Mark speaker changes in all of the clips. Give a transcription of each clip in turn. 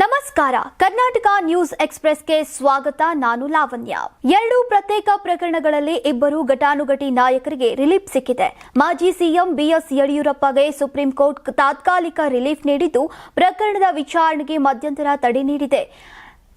Speaker 1: ನಮಸ್ಕಾರ. ಕರ್ನಾಟಕ ನ್ಯೂಸ್ ಎಕ್ಸ್ಪ್ರೆಸ್ಗೆ ಸ್ವಾಗತ. ನಾನು ಲಾವಣ್ಯ. ಎರಡು ಪ್ರತ್ಯೇಕ ಪ್ರಕರಣಗಳಲ್ಲಿ ಇಬ್ಬರು ಘಟಾನುಘಟಿ ನಾಯಕರಿಗೆ ರಿಲೀಫ್ ಸಿಕ್ಕಿದೆ. ಮಾಜಿ ಸಿಎಂ ಬಿಎಸ್ ಯಡಿಯೂರಪ್ಪಗೆ ಸುಪ್ರೀಂ ಕೋರ್ಟ್ ತಾತ್ಕಾಲಿಕ ರಿಲೀಫ್ ನೀಡಿದ್ದು ಪ್ರಕರಣದ ವಿಚಾರಣೆಗೆ ಮಧ್ಯಂತರ ತಡೆ ನೀಡಿದೆ.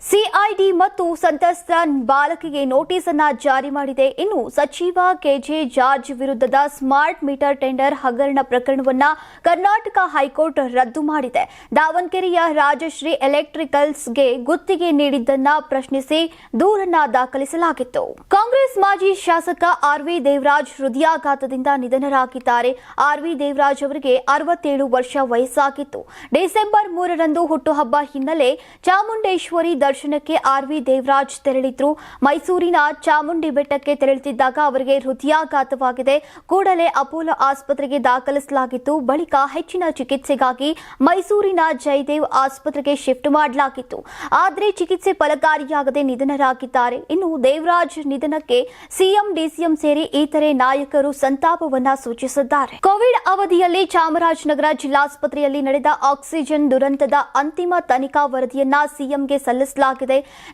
Speaker 1: ಸಿಐಡಿ ಮತ್ತು ಸಂತ್ರಸ್ತ ಬಾಲಕಿಗೆ ನೋಟಿಸ್ ಅನ್ನು ಜಾರಿ ಮಾಡಿದೆ. ಇನ್ನು ಸಚಿವ ಕೆಜೆ ಜಾರ್ಜ್ ವಿರುದ್ಧದ ಸ್ಮಾರ್ಟ್ ಮೀಟರ್ ಟೆಂಡರ್ ಹಗರಣ ಪ್ರಕರಣವನ್ನ ಕರ್ನಾಟಕ ಹೈಕೋರ್ಟ್ ರದ್ದು ಮಾಡಿದೆ. ದಾವಣಗೆರೆಯ ರಾಜಶ್ರೀ ಎಲೆಕ್ಟ್ರಿಕಲ್ಸ್ಗೆ ಗುತ್ತಿಗೆ ನೀಡಿದ್ದನ್ನ ಪ್ರಶ್ನಿಸಿ ದೂರನ್ನ ದಾಖಲಿಸಲಾಗಿತ್ತು. ಕಾಂಗ್ರೆಸ್ ಮಾಜಿ ಶಾಸಕ ಆರ್ ವಿ ದೇವರಾಜ್ ಹೃದಯಾಘಾತದಿಂದ ನಿಧನರಾಗಿದ್ದಾರೆ. ಆರ್ ವಿ ದೇವರಾಜ್ ಅವರಿಗೆ ಅರವತ್ತೇಳು ವರ್ಷ ವಯಸ್ಸಾಗಿತ್ತು. ಡಿಸೆಂಬರ್ ಮೂರರಂದು ಹುಟ್ಟುಹಬ್ಬ ಹಿನ್ನೆಲೆ ಚಾಮುಂಡೇಶ್ವರಿ ದರ್ಶನಕ್ಕೆ ಆರ್ವಿ ದೇವರಾಜ್ ತೆರಳಿದ್ರು. ಮೈಸೂರಿನ ಚಾಮುಂಡಿ ಬೆಟ್ಟಕ್ಕೆ ತೆರಳುತ್ತಿದ್ದಾಗ ಅವರಿಗೆ ಹೃದಯಾಘಾತವಾಗಿದೆ. ಕೂಡಲೇ ಅಪೋಲೋ ಆಸ್ಪತ್ರೆಗೆ ದಾಖಲಿಸಲಾಗಿತ್ತು. ಬಳಿಕ ಹೆಚ್ಚಿನ ಚಿಕಿತ್ಸೆಗಾಗಿ ಮೈಸೂರಿನ ಜಯದೇವ್ ಆಸ್ಪತ್ರೆಗೆ ಶಿಫ್ಟ್ ಮಾಡಲಾಗಿತ್ತು. ಆದರೆ ಚಿಕಿತ್ಸೆ ಫಲಕಾರಿಯಾಗದೆ ನಿಧನರಾಗಿದ್ದಾರೆ. ಇನ್ನು ದೇವರಾಜ್ ನಿಧನಕ್ಕೆ ಸಿಎಂ, ಡಿಸಿಎಂ ಸೇರಿ ಇತರೆ ನಾಯಕರು ಸಂತಾಪವನ್ನ ಸೂಚಿಸಿದ್ದಾರೆ. ಕೋವಿಡ್ ಅವಧಿಯಲ್ಲಿ ಚಾಮರಾಜನಗರ ಜಿಲ್ಲಾಸ್ಪತ್ರೆಯಲ್ಲಿ ನಡೆದ ಆಕ್ಸಿಜನ್ ದುರಂತದ ಅಂತಿಮ ತನಿಖಾ ವರದಿಯನ್ನ ಸಿಎಂಗೆ ಸಲ್ಲಿಸಲಾಗಿದೆ.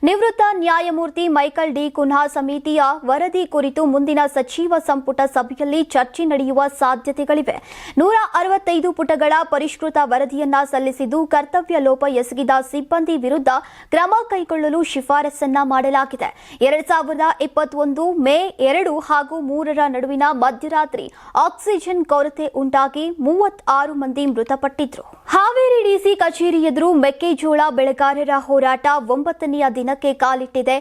Speaker 1: ನಿವೃತ್ತ ನ್ಯಾಯಮೂರ್ತಿ ಮೈಕಲ್ ಡಿ. ಕುನ್ಹಾ ಸಮಿತಿಯ ವರದಿ ಕುರಿತು ಮುಂದಿನ ಸಚಿವ ಸಂಪುಟ ಸಭೆಯಲ್ಲಿ ಚರ್ಚೆ ನಡೆಯುವ ಸಾಧ್ಯತೆಗಳಿವೆ. ನೂರ ಅರವತ್ತೈದು ಪುಟಗಳ ಪರಿಷ್ಕೃತ ವರದಿಯನ್ನ ಸಲ್ಲಿಸಿದ್ದು ಕರ್ತವ್ಯ ಲೋಪ ಎಸಗಿದ ಸಿಬ್ಬಂದಿ ವಿರುದ್ಧ ಕ್ರಮ ಕೈಗೊಳ್ಳಲು ಶಿಫಾರಸನ್ನ ಮಾಡಲಾಗಿದೆ. ಎರಡ್ ಸಾವಿರದ ಇಪ್ಪತ್ತೊಂದು ಮೇ ಎರಡು ಹಾಗೂ ಮೂರರ ನಡುವಿನ ಮಧ್ಯರಾತ್ರಿ ಆಕ್ಸಿಜನ್ ಕೊರತೆ ಉಂಟಾಗಿ ಮೂವತ್ತಾರು ಮಂದಿ ಮೃತಪಟ್ಟಿದ್ರು. ಹಾವೇರಿ ಡಿಸಿ ಕಚೇರಿ ಎದುರು ಮೆಕ್ಕೆಜೋಳ ಬೆಳೆಗಾರರ ಹೋರಾಟ ಒಂಬತ್ತನೆಯ ದಿನಕ್ಕೆ ಕಾಲಿಟ್ಟಿದೆ.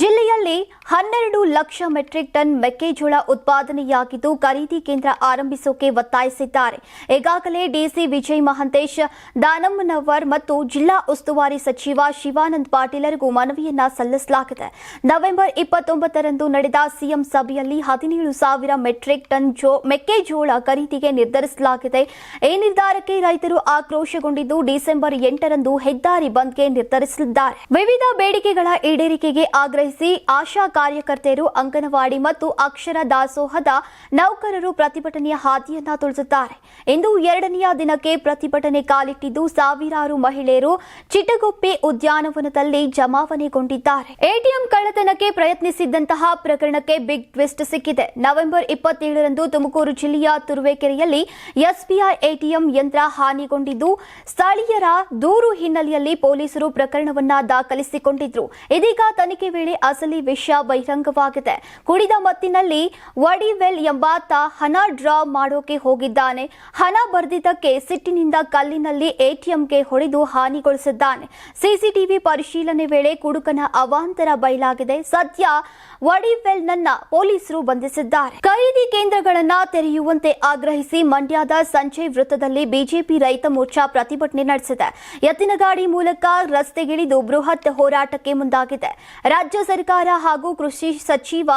Speaker 1: ಜಿಲ್ಲೆಯಲ್ಲಿ ಹನ್ನೆರಡು ಲಕ್ಷ ಮೆಟ್ರಿಕ್ ಟನ್ ಮೆಕ್ಕೆಜೋಳ ಉತ್ಪಾದನೆಯಾಗಿದ್ದು ಖರೀದಿ ಕೇಂದ್ರ ಆರಂಭಿಸೋಕೆ ಒತ್ತಾಯಿಸಿದ್ದಾರೆ. ಈಗಾಗಲೇ ಡಿಸಿ ವಿಜಯ್ ಮಹಂತೇಶ್ ದಾನಮ್ಮನವರ್ ಮತ್ತು ಜಿಲ್ಲಾ ಉಸ್ತುವಾರಿ ಸಚಿವ ಶಿವಾನಂದ್ ಪಾಟೀಲರಿಗೂ ಮನವಿಯನ್ನ ಸಲ್ಲಿಸಲಾಗಿದೆ. ನವೆಂಬರ್ ಇಪ್ಪತ್ತೊಂಬತ್ತರಂದು ನಡೆದ ಸಿಎಂ ಸಭೆಯಲ್ಲಿ ಹದಿನೇಳು ಸಾವಿರ ಮೆಟ್ರಿಕ್ ಟನ್ ಮೆಕ್ಕೆಜೋಳ ಖರೀದಿಗೆ ನಿರ್ಧರಿಸಲಾಗಿದೆ. ಈ ನಿರ್ಧಾರಕ್ಕೆ ರೈತರು ಆಕ್ರೋಶಗೊಂಡಿದ್ದು ಡಿಸೆಂಬರ್ ಎಂಟರಂದು ಹೆದ್ದಾರಿ ಬಂದ್ಗೆ ನಿರ್ಧರಿಸಲಿದ್ದಾರೆ ವಿವಿಧ ಬೇಡಿಕೆಗಳ ಈಡೇರಿಕೆಗೆ ಆಗ್ರಹಿಸಿ ಆಶಾ ಕಾರ್ಯಕರ್ತೆಯರು ಅಂಗನವಾಡಿ ಮತ್ತು ಅಕ್ಷರ ದಾಸೋಹದ ನೌಕರರು ಪ್ರತಿಭಟನೆಯ ಹಾದಿಯನ್ನ ತುಳಿಸುತ್ತಾರೆ. ಇಂದು ಎರಡನೆಯ ದಿನಕ್ಕೆ ಪ್ರತಿಭಟನೆ ಕಾಲಿಟ್ಟಿದ್ದು ಸಾವಿರಾರು ಮಹಿಳೆಯರು ಚಿಟಗುಪ್ಪಿ ಉದ್ಯಾನವನದಲ್ಲಿ ಜಮಾವಣೆಗೊಂಡಿದ್ದಾರೆ. ಎಟಿಎಂ ಕಳ್ಳತನಕ್ಕೆ ಪ್ರಯತ್ನಿಸಿದ್ದಂತಹ ಪ್ರಕರಣಕ್ಕೆ ಬಿಗ್ ಟ್ವಿಸ್ಟ್ ಸಿಕ್ಕಿದೆ. ನವೆಂಬರ್ ಇಪ್ಪತ್ತೇಳರಂದು ತುಮಕೂರು ಜಿಲ್ಲೆಯ ತುರುವೇಕೆರೆಯಲ್ಲಿ ಎಸ್ಬಿಐ ಎಟಿಎಂ ಯಂತ್ರ ಹಾನಿಗೊಂಡಿದ್ದು, ಸ್ಥಳೀಯರ ದೂರು ಹಿನ್ನೆಲೆಯಲ್ಲಿ ಪೊಲೀಸರು ಪ್ರಕರಣವನ್ನ ದಾಖಲಿಸಿಕೊಂಡಿದ್ರು ಇದೀಗ ತನಿಖೆ ವೇಳೆ ಅಸಲಿ ವಿಷಯ ಬಹಿರಂಗವಾಗಿದೆ. ಕುಡಿದ ಮತ್ತಿನಲ್ಲಿ ವಡಿವೆಲ್ ಎಂಬಾತ ಹಣ ಡ್ರಾ ಮಾಡೋಕೆ ಹೋಗಿದ್ದಾನೆ. ಹಣ ಬರೆದಿದ್ದಕ್ಕೆ ಸಿಟ್ಟಿನಿಂದ ಕಲ್ಲಿನಲ್ಲಿ ಎಟಿಎಂಗೆ ಹೊಡೆದು ಹಾನಿಗೊಳಿಸಿದ್ದಾನೆ. ಸಿಸಿಟಿವಿ ಪರಿಶೀಲನೆ ವೇಳೆ ಕುಡುಕನ ಅವಾಂತರ ಬಯಲಾಗಿದೆ. ಸದ್ಯ ವಡಿವೆಲ್ನನ್ನ ಪೊಲೀಸರು ಬಂಧಿಸಿದ್ದಾರೆ. ಖರೀದಿ ಕೇಂದ್ರಗಳನ್ನ ತೆರೆಯುವಂತೆ ಆಗ್ರಹಿಸಿ ಮಂಡ್ಯದ ಸಂಜಯ್ ವೃತ್ತದಲ್ಲಿ ಬಿಜೆಪಿ ರೈತ ಮೋರ್ಚಾ ಪ್ರತಿಭಟನೆ ನಡೆಸಿದೆ. ಎತ್ತಿನಗಾಡಿ ಮೂಲಕ ರಸ್ತೆಗಿಳಿದು ಬೃಹತ್ ಹೋರಾಟಕ್ಕೆ ಮುಂದಾಗಿದೆ. ರಾಜ್ಯ ಸರ್ಕಾರ ಹಾಗೂ ಕೃಷಿ ಸಚಿವ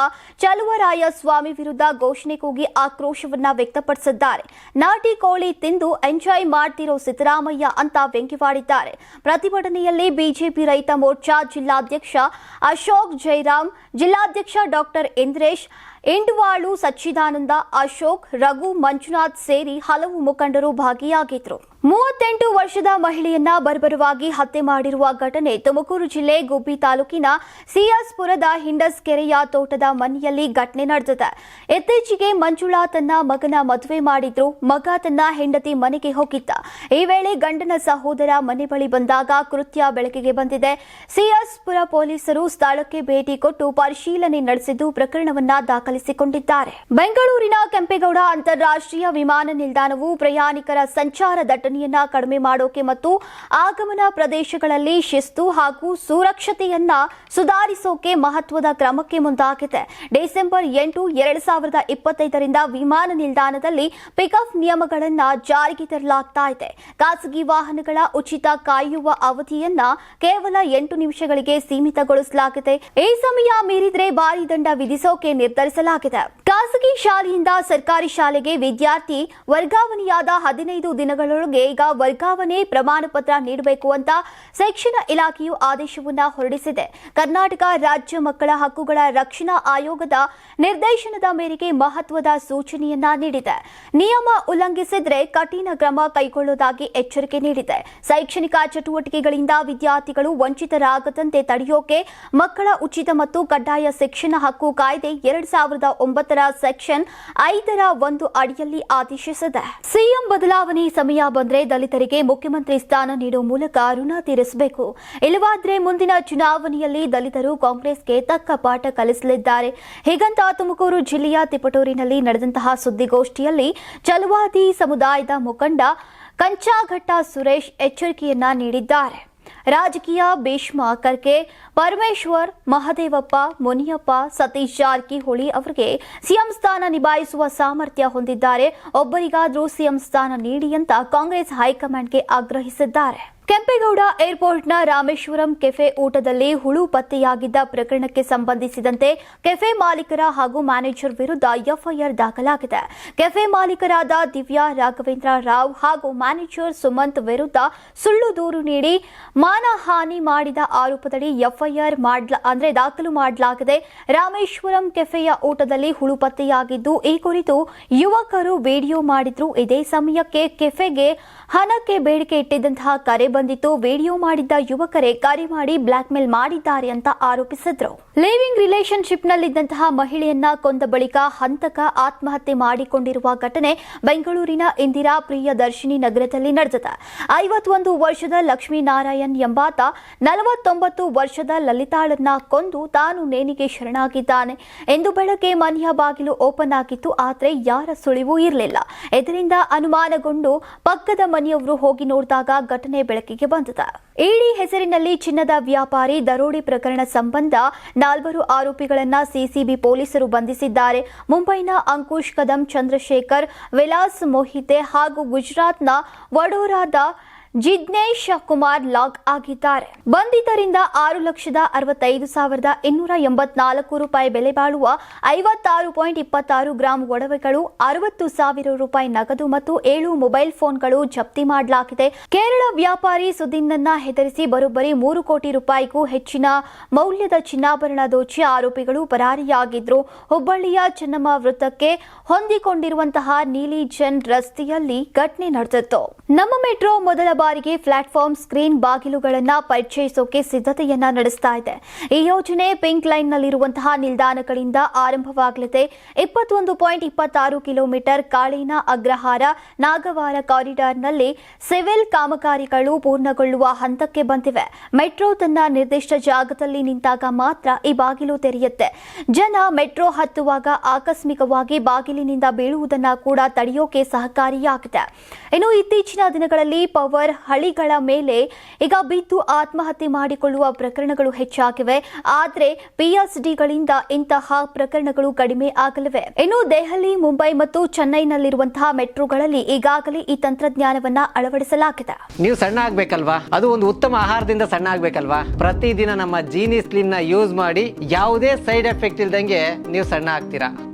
Speaker 1: ಸ್ವಾಮಿ ವಿರುದ್ಧ ಘೋಷಣೆ ಕೂಗಿ ಆಕ್ರೋಶವನ್ನ ವ್ಯಕ್ತಪಡಿಸಿದ್ದಾರೆ. ನಾಟಿ ಕೋಳಿ ತಿಂದು ಎಂಜಾಯ್ ಮಾಡ್ತಿರೋ ಸಿದ್ದರಾಮಯ್ಯ ಅಂತ ವ್ಯಂಗ್ಯವಾಡಿದ್ದಾರೆ. ಪ್ರತಿಭಟನೆಯಲ್ಲಿ ಬಿಜೆಪಿ ರೈತ ಮೋರ್ಚಾ ಜಿಲ್ಲಾಧ್ಯಕ್ಷ ಅಶೋಕ್ ಜೈರಾಮ್ ಜಿಲ್ಲಾಧ್ಯಕ್ಷ ಡಾಕ್ಟರ್ ಇಂದ್ರೇಶ್, ಇಂಡ್ವಾಳು ಸಚ್ಚಿದಾನಂದ, ಅಶೋಕ್, ರಘು, ಮಂಜುನಾಥ್ ಸೇರಿ ಹಲವು ಮುಖಂಡರು ಭಾಗಿಯಾಗಿದ್ರು. ಮೂವತ್ತೆಂಟು ವರ್ಷದ ಮಹಿಳೆಯನ್ನ ಬರ್ಬರವಾಗಿ ಹತ್ಯೆ ಮಾಡಿರುವ ಘಟನೆ ತುಮಕೂರು ಜಿಲ್ಲೆ ಗುಬ್ಬಿ ತಾಲೂಕಿನ ಸಿಯಾಸ್ಪುರದ ಹಿಂಡಸ್ ಕೆರೆಯ ತೋಟದ ಮನೆಯಲ್ಲಿ ಘಟನೆ ನಡೆದಿದೆ. ಇತ್ತೀಚೆಗೆ ಮಂಜುಳಾ ತನ್ನ ಮಗನ ಮದುವೆ ಮಾಡಿದ್ರು. ಮಗ ತನ್ನ ಹೆಂಡತಿ ಮನೆಗೆ ಹೋಗಿದ್ದ. ಈ ವೇಳೆ ಗಂಡನ ಸಹೋದರ ಮನೆ ಬಳಿ ಬಂದಾಗ ಕೃತ್ಯ ಬೆಳಕಿಗೆ ಬಂದಿದೆ. ಸಿಯಾಸ್ಪುರ ಪೊಲೀಸರು ಸ್ಥಳಕ್ಕೆ ಭೇಟಿ ಕೊಟ್ಟು ಪರಿಶೀಲನೆ ನಡೆಸಿದ್ದು ಪ್ರಕರಣವನ್ನ ದಾಖಲಿಸಿಕೊಂಡಿದ್ದಾರೆ. ಬೆಂಗಳೂರಿನ ಕೆಂಪೇಗೌಡ ಅಂತಾರಾಷ್ಟ್ರೀಯ ವಿಮಾನ ನಿಲ್ದಾಣವು ಪ್ರಯಾಣಿಕರ ಸಂಚಾರ ದಟ್ಟಣೆಯನ್ನ ಕಡಿಮೆ ಮಾಡೋಕೆ ಮತ್ತು ಆಗಮನ ಪ್ರದೇಶಗಳಲ್ಲಿ ಶಿಸ್ತು ಹಾಗೂ ಸುರಕ್ಷತೆಯನ್ನ ಸುಧಾರಿಸೋಕೆ ಮಹತ್ವದ ಕ್ರಮಕ್ಕೆ ಮುಂದಾಗಿದೆ. ಡಿಸೆಂಬರ್ ಎಂಟು ಎರಡ್ ಸಾವಿರದ ಇಪ್ಪತ್ತೈದರಿಂದ ವಿಮಾನ ನಿಲ್ದಾಣದಲ್ಲಿ ಪಿಕಪ್ ನಿಯಮಗಳನ್ನ ಜಾರಿಗೆ ತರಲಾಗ್ತಾ ಇದೆ. ಖಾಸಗಿ ವಾಹನಗಳ ಉಚಿತ ಕಾಯುವ ಅವಧಿಯನ್ನ ಕೇವಲ ಎಂಟು ನಿಮಿಷಗಳಿಗೆ ಸೀಮಿತಗೊಳಿಸಲಾಗಿದೆ. ಈ ಸಮಯ ಮೀರಿದ್ರೆ ಭಾರಿ ದಂಡ ವಿಧಿಸೋಕೆ ನಿರ್ಧರಿಸಲಾಗಿದೆ. ಖಾಸಗಿ ಶಾಲೆಯಿಂದ ಸರ್ಕಾರಿ ಶಾಲೆಗೆ ವಿದ್ಯಾರ್ಥಿ ವರ್ಗಾವಣೆಯಾದ ಹದಿನೈದು ದಿನಗಳೊಳಗೆ ಈಗ ವರ್ಗಾವಣೆ ಪ್ರಮಾಣ ಪತ್ರ ನೀಡಬೇಕು ಅಂತ ಶಿಕ್ಷಣ ಇಲಾಖೆಯು ಆದೇಶವನ್ನ ಹೊರಡಿಸಿದೆ. ಕರ್ನಾಟಕ ರಾಜ್ಯ ಮಕ್ಕಳ ಹಕ್ಕುಗಳ ರಕ್ಷಣಾ ಆಯೋಗದ ನಿರ್ದೇಶನದ ಮೇರೆಗೆ ಮಹತ್ವದ ಸೂಚನೆಯನ್ನ ನೀಡಿದೆ. ನಿಯಮ ಉಲ್ಲಂಘಿಸಿದ್ರೆ ಕಠಿಣ ಕ್ರಮ ಕೈಗೊಳ್ಳುವುದಾಗಿ ಎಚ್ಚರಿಕೆ ನೀಡಿದೆ. ಶೈಕ್ಷಣಿಕ ಚಟುವಟಿಕೆಗಳಿಂದ ವಿದ್ಯಾರ್ಥಿಗಳು ವಂಚಿತರಾಗದಂತೆ ತಡೆಯೋಕೆ ಮಕ್ಕಳ ಉಚಿತ ಮತ್ತು ಕಡ್ಡಾಯ ಶಿಕ್ಷಣ ಹಕ್ಕು ಕಾಯ್ದೆ ಎರಡ್ ಸಾವಿರದ ಒಂಬತ್ತರ ಸೆಕ್ಷನ್ ಐದರ ಒಂದು ಅಡಿಯಲ್ಲಿ ಆದೇಶಿಸಿದೆ. ಸಿಎಂ ಬದಲಾವಣೆ ಸಮಯ ಬಂದ್ರೆ ದಲಿತರಿಗೆ ಮುಖ್ಯಮಂತ್ರಿ ಸ್ಥಾನ ನೀಡುವ ಮೂಲಕ ಋಣ ತೀರಿಸಬೇಕು. ಇಲ್ಲವಾದ್ರೆ ಮುಂದಿನ ಚುನಾವಣೆಯಲ್ಲಿ ದಲಿತರು ಕಾಂಗ್ರೆಸ್ಗೆ ತಕ್ಕ ಪಾಠ ಕಲಿಸಲಿದ್ದಾರೆ. ಹೀಗಂತ ತುಮಕೂರು ಜಿಲ್ಲೆಯ ತಿಪಟೂರಿನಲ್ಲಿ ನಡೆದಂತಹ ಸುದ್ದಿಗೋಷ್ಠಿಯಲ್ಲಿ ಚಲವಾದಿ ಸಮುದಾಯದ ಮುಖಂಡ ಕಂಚಾಘಟ್ಟ ಸುರೇಶ್ ಎಚ್ಚರಿಕೆಯನ್ನ ನೀಡಿದ್ದಾರೆ. ರಾಜಕೀಯ ಭೀಷ್ಮ ಕರ್ಕೆ, ಪರಮೇಶ್ವರ್, ಮಹದೇವಪ್ಪ, ಮುನಿಯಪ್ಪ, ಸತೀಶ್ ಜಾರಕಿಹೊಳಿ ಅವರಿಗೆ ಸಿಎಂ ಸ್ಥಾನ ನಿಭಾಯಿಸುವ ಸಾಮರ್ಥ್ಯ ಹೊಂದಿದ್ದಾರೆ. ಒಬ್ಬರಿಗಾದರೂ ಸಿಎಂ ಸ್ಥಾನ ನೀಡಿ ಅಂತ ಕಾಂಗ್ರೆಸ್ ಹೈಕಮಾಂಡ್ಗೆ ಆಗ್ರಹಿಸಿದ್ದಾರೆ. ಕೆಂಪೇಗೌಡ ಏರ್ಪೋರ್ಟ್ನ ರಾಮೇಶ್ವರಂ ಕೆಫೆ ಊಟದಲ್ಲಿ ಹುಳು ಪತ್ತೆಯಾಗಿದ್ದ ಪ್ರಕರಣಕ್ಕೆ ಸಂಬಂಧಿಸಿದಂತೆ ಕೆಫೆ ಮಾಲೀಕರ ಹಾಗೂ ಮ್ಯಾನೇಜರ್ ವಿರುದ್ಧ ಎಫ್ಐಆರ್ ದಾಖಲಾಗಿದೆ. ಕೆಫೆ ಮಾಲೀಕರಾದ ದಿವ್ಯಾ ರಾಘವೇಂದ್ರ ರಾವ್ ಹಾಗೂ ಮ್ಯಾನೇಜರ್ ಸುಮಂತ್ ವಿರುದ್ಧ ಸುಳ್ಳು ದೂರು ನೀಡಿ ಮಾನಹಾನಿ ಮಾಡಿದ ಆರೋಪದಡಿ ಎಫ್ಐಆರ್ ಅಂದರೆ ಅಂದ್ರೆ ದಾಖಲು ಮಾಡಲಾಗಿದೆ. ರಾಮೇಶ್ವರಂ ಕೆಫೆಯ ಊಟದಲ್ಲಿ ಹುಳು ಪತ್ತೆಯಾಗಿದ್ದು, ಈ ಕುರಿತು ಯುವಕರು ವಿಡಿಯೋ ಮಾಡಿದ್ರು. ಇದೇ ಸಮಯಕ್ಕೆ ಕೆಫೆಗೆ ಹಣಕ್ಕೆ ಬೇಡಿಕೆ ಇಟ್ಟಿದ್ದಂತಹ ಕರೆ ಬಂದಿತ್ತು. ವಿಡಿಯೋ ಮಾಡಿದ್ದ ಯುವಕರೇ ಕರೆ ಮಾಡಿ ಬ್ಲಾಕ್ ಮೇಲ್ ಮಾಡಿದ್ದಾರೆ ಅಂತ ಆರೋಪಿಸಿದ್ರು. ಲಿವಿಂಗ್ ರಿಲೇಶನ್ಶಿಪ್ನಲ್ಲಿದ್ದಂತಹ ಮಹಿಳೆಯನ್ನ ಕೊಂದ ಬಳಿಕ ಹಂತಕ ಆತ್ಮಹತ್ಯೆ ಮಾಡಿಕೊಂಡಿರುವ ಘಟನೆ ಬೆಂಗಳೂರಿನ ಇಂದಿರಾ ಪ್ರಿಯದರ್ಶಿನಿ ನಗರದಲ್ಲಿ ನಡೆದಿದೆ. ಐವತ್ತೊಂದು ವರ್ಷದ ಲಕ್ಷ್ಮೀನಾರಾಯಣ್ ಎಂಬಾತ ನಲವತ್ತೊಂಬತ್ತು ವರ್ಷದ ಲಲಿತಾಳನ್ನ ಕೊಂದು ತಾನು ನೇಣಿಗೆ ಶರಣಾಗಿದ್ದಾನೆ ಎಂದು ಬೆಳಗ್ಗೆ ಮನೆಯ ಬಾಗಿಲು ಓಪನ್ ಆಗಿತ್ತು, ಆದರೆ ಯಾರ ಸುಳಿವು ಇರಲಿಲ್ಲ. ಇದರಿಂದ ಅನುಮಾನಗೊಂಡು ಪಕ್ಕದ ಮನೆಯವರು ಹೋಗಿ ನೋಡಿದಾಗ ಘಟನೆ ಬೆಳಕಿಗೆ ಬಂದಿದೆ. ಇಡಿ ಹೆಸರಿನಲ್ಲಿ ಚಿನ್ನದ ವ್ಯಾಪಾರಿ ದರೋಡೆ ಪ್ರಕರಣ ಸಂಬಂಧ ನಾಲ್ವರು ಆರೋಪಿಗಳನ್ನು ಸಿಸಿಬಿ ಪೊಲೀಸರು ಬಂಧಿಸಿದ್ದಾರೆ. ಮುಂಬೈನ ಅಂಕುಶ್ ಕದಂ ಚಂದ್ರಶೇಖರ್, ವಿಲಾಸ್ ಮೋಹಿತೆ ಹಾಗೂ ಗುಜರಾತ್ನ ವಡೋರಾದ ಜಿಗ್ನೇಶ್ ಕುಮಾರ್ ಲಾಗ್ ಆಗಿದ್ದಾರೆ. ಬಂಧಿತರಿಂದ ಆರು ಲಕ್ಷದ ಅರವತ್ತೈದು ಸಾವಿರದ ಇನ್ನೂರ ಎಂಬತ್ನಾಲ್ಕು ರೂಪಾಯಿ ಬೆಲೆ ಬಾಳುವ ಐವತ್ತಾರು ಪಾಯಿಂಟ್ ಇಪ್ಪತ್ತಾರು ಗ್ರಾಂ ಒಡವೆಗಳು, ಅರವತ್ತು ಸಾವಿರ ರೂಪಾಯಿ ನಗದು ಮತ್ತು ಏಳು ಮೊಬೈಲ್ ಫೋನ್ಗಳು ಜಪ್ತಿ ಮಾಡಲಾಗಿದೆ. ಕೇರಳ ವ್ಯಾಪಾರಿ ಸುದಿನ್ನನ್ನ ಹೆದರಿಸಿ ಬರೋಬ್ಬರಿ ಮೂರು ಕೋಟಿ ರೂಪಾಯಿಗೂ ಹೆಚ್ಚಿನ ಮೌಲ್ಯದ ಚಿನ್ನಾಭರಣ ದೋಚಿ ಆರೋಪಿಗಳು ಪರಾರಿಯಾಗಿದ್ರು. ಹುಬ್ಬಳ್ಳಿಯ ಚೆನ್ನಮ್ಮ ವೃತ್ತಕ್ಕೆ ಹೊಂದಿಕೊಂಡಿರುವಂತಹ ನೀಲಿ ಜನ್ ರಸ್ತೆಯಲ್ಲಿ ಘಟನೆ ನಡೆದಿತ್ತು. ನಮ್ಮ ಮೆಟ್ರೋ ಮೊದಲ ಬಾರಿಗೆ ಪ್ಲಾಟ್ಫಾರ್ಮ್ ಸ್ಕ್ರೀನ್ ಬಾಗಿಲುಗಳನ್ನ ಪರಿಚಯಿಸೋಕೆ ಸಿದ್ಧತೆಯನ್ನ ನಡೆಸ್ತಾ ಇದೆ. ಈ ಯೋಜನೆ ಪಿಂಕ್ ಲೈನ್ ನಲ್ಲಿರುವಂತಹ ನಿಲ್ದಾಣಗಳಿಂದ ಆರಂಭವಾಗಲಿದೆ. ಇಪ್ಪತ್ತೊಂದು ಪಾಯಿಂಟ್ ಇಪ್ಪತ್ತಾರು ಕಿಲೋಮೀಟರ್ ಕಾಳಿನ ಅಗ್ರಹಾರ ನಾಗವಾರ ಕಾರಿಡಾರ್ನಲ್ಲಿ ಸಿವಿಲ್ ಕಾಮಗಾರಿಗಳು ಪೂರ್ಣಗೊಳ್ಳುವ ಹಂತಕ್ಕೆ ಬಂದಿವೆ. ಮೆಟ್ರೋ ತನ್ನ ನಿರ್ದಿಷ್ಟ ಜಾಗದಲ್ಲಿ ನಿಂತಾಗ ಮಾತ್ರ ಈ ಬಾಗಿಲು ತೆರೆಯುತ್ತೆ. ಜನ ಮೆಟ್ರೋ ಹತ್ತುವಾಗ ಆಕಸ್ಮಿಕವಾಗಿ ಬಾಗಿಲಿನಿಂದ ಬೀಳುವುದನ್ನು ಕೂಡ ತಡೆಯೋಕೆ ಸಹಕಾರಿಯಾಗಿದೆ. ಇನ್ನು ಇತ್ತೀಚಿನ ದಿನಗಳಲ್ಲಿ ಪವರ್ ಹಳಿಗಳ ಮೇಲೆ ಈಗ ಬಿದ್ದು ಆತ್ಮಹತ್ಯೆ ಮಾಡಿಕೊಳ್ಳುವ ಪ್ರಕರಣಗಳು ಹೆಚ್ಚಾಗಿವೆ. ಆದರೆ ಪಿಎಸ್ಡಿಗಳಿಂದ ಇಂತಹ ಪ್ರಕರಣಗಳು ಕಡಿಮೆ ಆಗಲಿವೆ. ಇನ್ನು ದೆಹಲಿ, ಮುಂಬೈ ಮತ್ತು ಚೆನ್ನೈನಲ್ಲಿರುವಂತಹ ಮೆಟ್ರೋಗಳಲ್ಲಿ ಈಗಾಗಲೇ ಈ ತಂತ್ರಜ್ಞಾನವನ್ನ ಅಳವಡಿಸಲಾಗಿದೆ.
Speaker 2: ನೀವು ಸಣ್ಣ ಆಗ್ಬೇಕಲ್ವಾ? ಅದು ಒಂದು ಉತ್ತಮ ಆಹಾರದಿಂದ ಸಣ್ಣ ಆಗ್ಬೇಕಲ್ವಾ? ಪ್ರತಿದಿನ ನಮ್ಮ ಜೀನಿ ಸ್ಲಿಮ್ನ ಯೂಸ್ ಮಾಡಿ ಯಾವುದೇ ಸೈಡ್ ಎಫೆಕ್ಟ್ ಇಲ್ದಂಗೆ ನೀವು ಸಣ್ಣ ಆಗ್ತೀರಾ?